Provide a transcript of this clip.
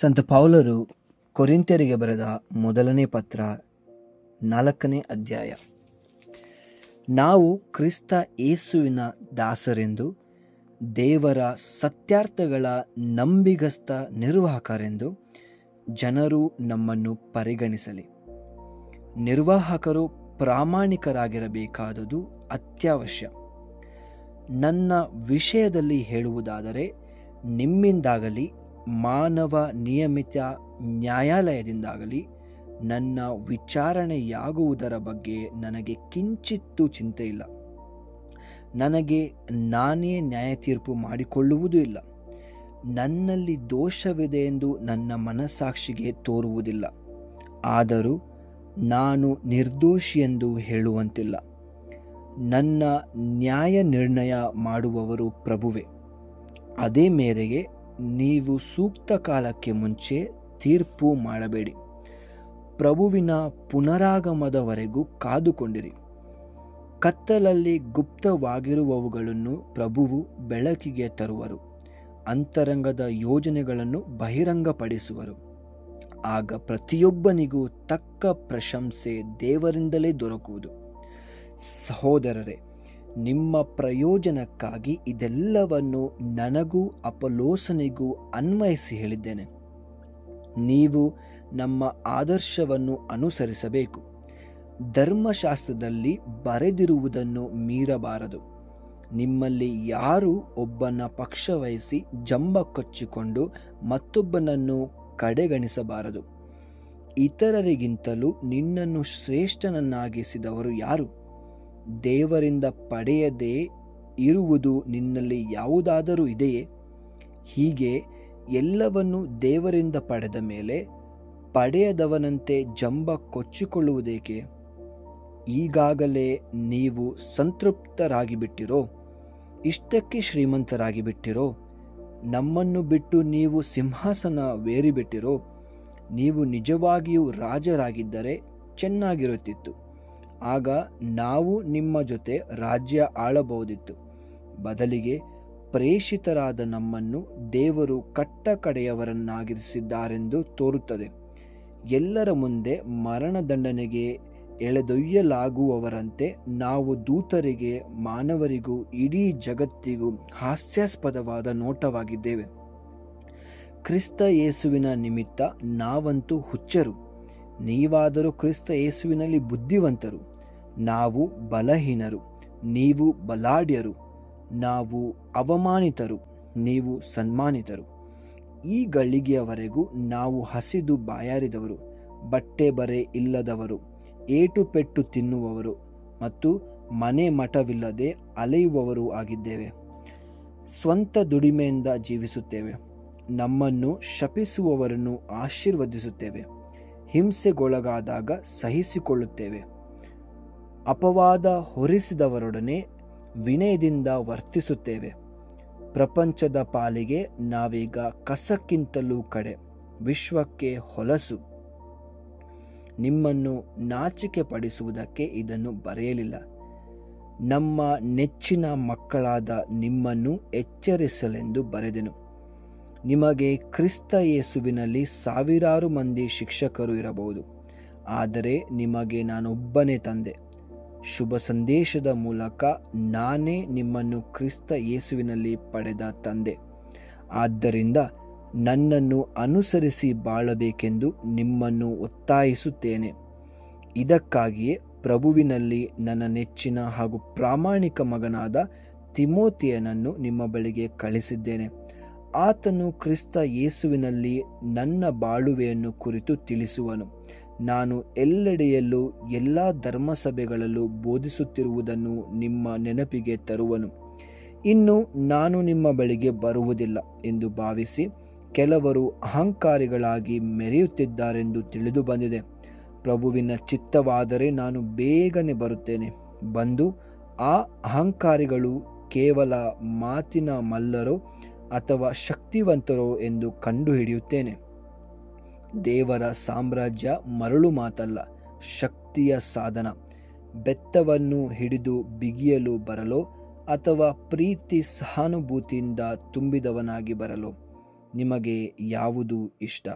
ಸಂತ ಪೌಲರು ಕೊರಿಂತ್ಯರಿಗೆ ಬರೆದ ಮೊದಲನೇ ಪತ್ರ ನಾಲ್ಕನೇ ಅಧ್ಯಾಯ. ನಾವು ಕ್ರಿಸ್ತ ಯೇಸುವಿನ ದಾಸರೆಂದು, ದೇವರ ಸತ್ಯಾರ್ಥಗಳ ನಂಬಿಗಸ್ತ ನಿರ್ವಾಹಕರೆಂದು ಜನರು ನಮ್ಮನ್ನು ಪರಿಗಣಿಸಲಿ. ನಿರ್ವಾಹಕರು ಪ್ರಾಮಾಣಿಕರಾಗಿರಬೇಕಾದುದು ಅತ್ಯವಶ್ಯ. ನನ್ನ ವಿಷಯದಲ್ಲಿ ಹೇಳುವುದಾದರೆ, ನಿಮ್ಮಿಂದಾಗಲಿ ಮಾನವ ನಿಯಮಿತ ನ್ಯಾಯಾಲಯದಿಂದಾಗಲಿ ನನ್ನ ವಿಚಾರಣೆಯಾಗುವುದರ ಬಗ್ಗೆ ನನಗೆ ಕಿಂಚಿತ್ತೂ ಚಿಂತೆ ಇಲ್ಲ. ನನಗೆ ನಾನೇ ನ್ಯಾಯ ತೀರ್ಪು ಮಾಡಿಕೊಳ್ಳುವುದೂ ಇಲ್ಲ. ನನ್ನಲ್ಲಿ ದೋಷವಿದೆ ಎಂದು ನನ್ನ ಮನಸ್ಸಾಕ್ಷಿಗೆ ತೋರುವುದಿಲ್ಲ. ಆದರೂ ನಾನು ನಿರ್ದೋಷಿ ಎಂದು ಹೇಳುವಂತಿಲ್ಲ. ನನ್ನ ನ್ಯಾಯ ನಿರ್ಣಯ ಮಾಡುವವರು ಪ್ರಭುವೆ. ಅದೇ ಮೇರೆಗೆ ನೀವು ಸೂಕ್ತ ಕಾಲಕ್ಕೆ ಮುಂಚೆ ತೀರ್ಪು ಮಾಡಬೇಡಿ. ಪ್ರಭುವಿನ ಪುನರಾಗಮದವರೆಗೂ ಕಾದುಕೊಂಡಿರಿ. ಕತ್ತಲಲ್ಲಿ ಗುಪ್ತವಾಗಿರುವವುಗಳನ್ನು ಪ್ರಭುವು ಬೆಳಕಿಗೆ ತರುವರು. ಅಂತರಂಗದ ಯೋಜನೆಗಳನ್ನು ಬಹಿರಂಗಪಡಿಸುವರು. ಆಗ ಪ್ರತಿಯೊಬ್ಬನಿಗೂ ತಕ್ಕ ಪ್ರಶಂಸೆ ದೇವರಿಂದಲೇ ದೊರಕುವುದು. ಸಹೋದರರೇ ನಿಮ್ಮ ಪ್ರಯೋಜನಕ್ಕಾಗಿ ಇದೆಲ್ಲವನ್ನು ನನಗೂ ಅಪಲೋಸನಿಗೂ ಅನ್ವಯಿಸಿ ಹೇಳಿದ್ದೇನೆ. ನೀವು ನಮ್ಮ ಆದರ್ಶವನ್ನು ಅನುಸರಿಸಬೇಕು. ಧರ್ಮಶಾಸ್ತ್ರದಲ್ಲಿ ಬರೆದಿರುವುದನ್ನು ಮೀರಬಾರದು. ನಿಮ್ಮಲ್ಲಿ ಯಾರು ಒಬ್ಬನ ಪಕ್ಷವಹಿಸಿ ಜಂಬ ಕೊಚ್ಚಿಕೊಂಡು ಮತ್ತೊಬ್ಬನನ್ನು ಕಡೆಗಣಿಸಬಾರದು. ಇತರರಿಗಿಂತಲೂ ನಿನ್ನನ್ನು ಶ್ರೇಷ್ಠನನ್ನಾಗಿಸಿದವರು ಯಾರು? ದೇವರಿಂದ ಪಡೆಯದೇ ಇರುವುದು ನಿನ್ನಲ್ಲಿ ಯಾವುದಾದರೂ ಇದೆಯೇ? ಹೀಗೆ ಎಲ್ಲವನ್ನು ದೇವರಿಂದ ಪಡೆದ ಮೇಲೆ ಪಡೆಯದವನಂತೆ ಜಂಬ ಕೊಚ್ಚಿಕೊಳ್ಳುವುದೇಕೆ? ಈಗಾಗಲೇ ನೀವು ಸಂತೃಪ್ತರಾಗಿಬಿಟ್ಟಿರೋ, ಇಷ್ಟಕ್ಕೆ ಶ್ರೀಮಂತರಾಗಿಬಿಟ್ಟಿರೋ, ನಮ್ಮನ್ನು ಬಿಟ್ಟು ನೀವು ಸಿಂಹಾಸನ ವೇರಿಬಿಟ್ಟಿರೋ ನೀವು ನಿಜವಾಗಿಯೂ ರಾಜರಾಗಿದ್ದರೆ ಚೆನ್ನಾಗಿರುತ್ತಿತ್ತು. ಆಗ ನಾವು ನಿಮ್ಮ ಜೊತೆ ರಾಜ್ಯ ಆಳಬಹುದಿತ್ತು. ಬದಲಿಗೆ ಪ್ರೇಷಿತರಾದ ನಮ್ಮನ್ನು ದೇವರು ಕಟ್ಟ ಕಡೆಯವರನ್ನಾಗಿರಿಸಿದ್ದಾರೆಂದು ತೋರುತ್ತದೆ. ಎಲ್ಲರ ಮುಂದೆ ಮರಣದಂಡನೆಗೆ ಎಳೆದೊಯ್ಯಲಾಗುವವರಂತೆ ನಾವು ದೂತರಿಗೆ, ಮಾನವರಿಗೂ, ಇಡೀ ಜಗತ್ತಿಗೂ ಹಾಸ್ಯಾಸ್ಪದವಾದ ನೋಟವಾಗಿದ್ದೇವೆ. ಕ್ರಿಸ್ತ ಯೇಸುವಿನ ನಿಮಿತ್ತ ನಾವಂತೂ ಹುಚ್ಚರು. ನೀವಾದರೂ ಕ್ರಿಸ್ತ ಯೇಸುವಿನಲ್ಲಿ ಬುದ್ಧಿವಂತರು, ನಾವು ಬಲಹೀನರು, ನೀವು ಬಲಾಢ್ಯರು, ನಾವು ಅವಮಾನಿತರು, ನೀವು ಸನ್ಮಾನಿತರು. ಈ ಗಳಿಗೆಯವರೆಗೂ ನಾವು ಹಸಿದು ಬಾಯಾರಿದವರು, ಬಟ್ಟೆ ಬರೆ ಇಲ್ಲದವರು, ಏಟು ಪೆಟ್ಟು ತಿನ್ನುವವರು ಮತ್ತು ಮನೆ ಮಠವಿಲ್ಲದೆ ಅಲೆಯುವವರು ಆಗಿದ್ದೇವೆ. ಸ್ವಂತ ದುಡಿಮೆಯಿಂದ ಜೀವಿಸುತ್ತೇವೆ. ನಮ್ಮನ್ನು ಶಪಿಸುವವರನ್ನು ಆಶೀರ್ವದಿಸುತ್ತೇವೆ. ಹಿಂಸೆಗೊಳಗಾದಾಗ ಸಹಿಸಿಕೊಳ್ಳುತ್ತೇವೆ. ಅಪವಾದ ಹೊರಿಸಿದವರೊಡನೆ ವಿನಯದಿಂದ ವರ್ತಿಸುತ್ತೇವೆ. ಪ್ರಪಂಚದ ಪಾಲಿಗೆ ನಾವೀಗ ಕಸಕ್ಕಿಂತಲೂ ಕಡೆ, ವಿಶ್ವಕ್ಕೆ ಹೊಲಸು. ನಿಮ್ಮನ್ನು ನಾಚಿಕೆ ಪಡಿಸುವುದಕ್ಕೆ ಇದನ್ನು ಬರೆಯಲಿಲ್ಲ. ನಮ್ಮ ನೆಚ್ಚಿನ ಮಕ್ಕಳಾದ ನಿಮ್ಮನ್ನು ಎಚ್ಚರಿಸಲೆಂದು ಬರೆದೆನು. ನಿಮಗೆ ಕ್ರಿಸ್ತ ಯೇಸುವಿನಲ್ಲಿ ಸಾವಿರಾರು ಮಂದಿ ಶಿಕ್ಷಕರು ಇರಬಹುದು. ಆದರೆ ನಿಮಗೆ ನಾನೊಬ್ಬನೇ ತಂದೆ. ಶುಭ ಸಂದೇಶದ ಮೂಲಕ ನಾನೇ ನಿಮ್ಮನ್ನು ಕ್ರಿಸ್ತ ಯೇಸುವಿನಲ್ಲಿ ಪಡೆದ ತಂದೆ. ಆದ್ದರಿಂದ ನನ್ನನ್ನು ಅನುಸರಿಸಿ ಬಾಳಬೇಕೆಂದು ನಿಮ್ಮನ್ನು ಒತ್ತಾಯಿಸುತ್ತೇನೆ. ಇದಕ್ಕಾಗಿಯೇ ಪ್ರಭುವಿನಲ್ಲಿ ನನ್ನ ನೆಚ್ಚಿನ ಹಾಗೂ ಪ್ರಾಮಾಣಿಕ ಮಗನಾದ ತಿಮೋತಿಯನನ್ನು ನಿಮ್ಮ ಬಳಿಗೆ ಕಳಿಸಿದ್ದೇನೆ. ಆತನು ಕ್ರಿಸ್ತ ಯೇಸುವಿನಲ್ಲಿ ನನ್ನ ಬಾಳುವೆಯನ್ನು ಕುರಿತು ತಿಳಿಸುವನು. ನಾನು ಎಲ್ಲೆಡೆಯಲ್ಲೂ ಎಲ್ಲ ಧರ್ಮಸಭೆಗಳಲ್ಲೂ ಬೋಧಿಸುತ್ತಿರುವುದನ್ನು ನಿಮ್ಮ ನೆನಪಿಗೆ ತರುವನು. ಇನ್ನು ನಾನು ನಿಮ್ಮ ಬಳಿಗೆ ಬರುವುದಿಲ್ಲ ಎಂದು ಭಾವಿಸಿ ಕೆಲವರು ಅಹಂಕಾರಿಗಳಾಗಿ ಮೆರೆಯುತ್ತಿದ್ದಾರೆಂದು ತಿಳಿದು ಬಂದಿದೆ. ಪ್ರಭುವಿನ ಚಿತ್ತವಾದರೆ ನಾನು ಬೇಗನೆ ಬರುತ್ತೇನೆ. ಬಂದು ಆ ಅಹಂಕಾರಿಗಳು ಕೇವಲ ಮಾತಿನ ಮಲ್ಲರೋ ಅಥವಾ ಶಕ್ತಿವಂತರೋ ಎಂದು ಕಂಡುಹಿಡಿಯುತ್ತೇನೆ. ದೇವರ ಸಾಮ್ರಾಜ್ಯ ಮರಳು ಮಾತಲ್ಲ, ಶಕ್ತಿಯ ಸಾಧನ. ಬೆತ್ತವನ್ನು ಹಿಡಿದು ಬಿಗಿಯಲು ಬರಲೋ ಅಥವಾ ಪ್ರೀತಿ ಸಹಾನುಭೂತಿಯಿಂದ ತುಂಬಿದವನಾಗಿ ಬರಲೋ? ನಿಮಗೆ ಯಾವುದು ಇಷ್ಟ?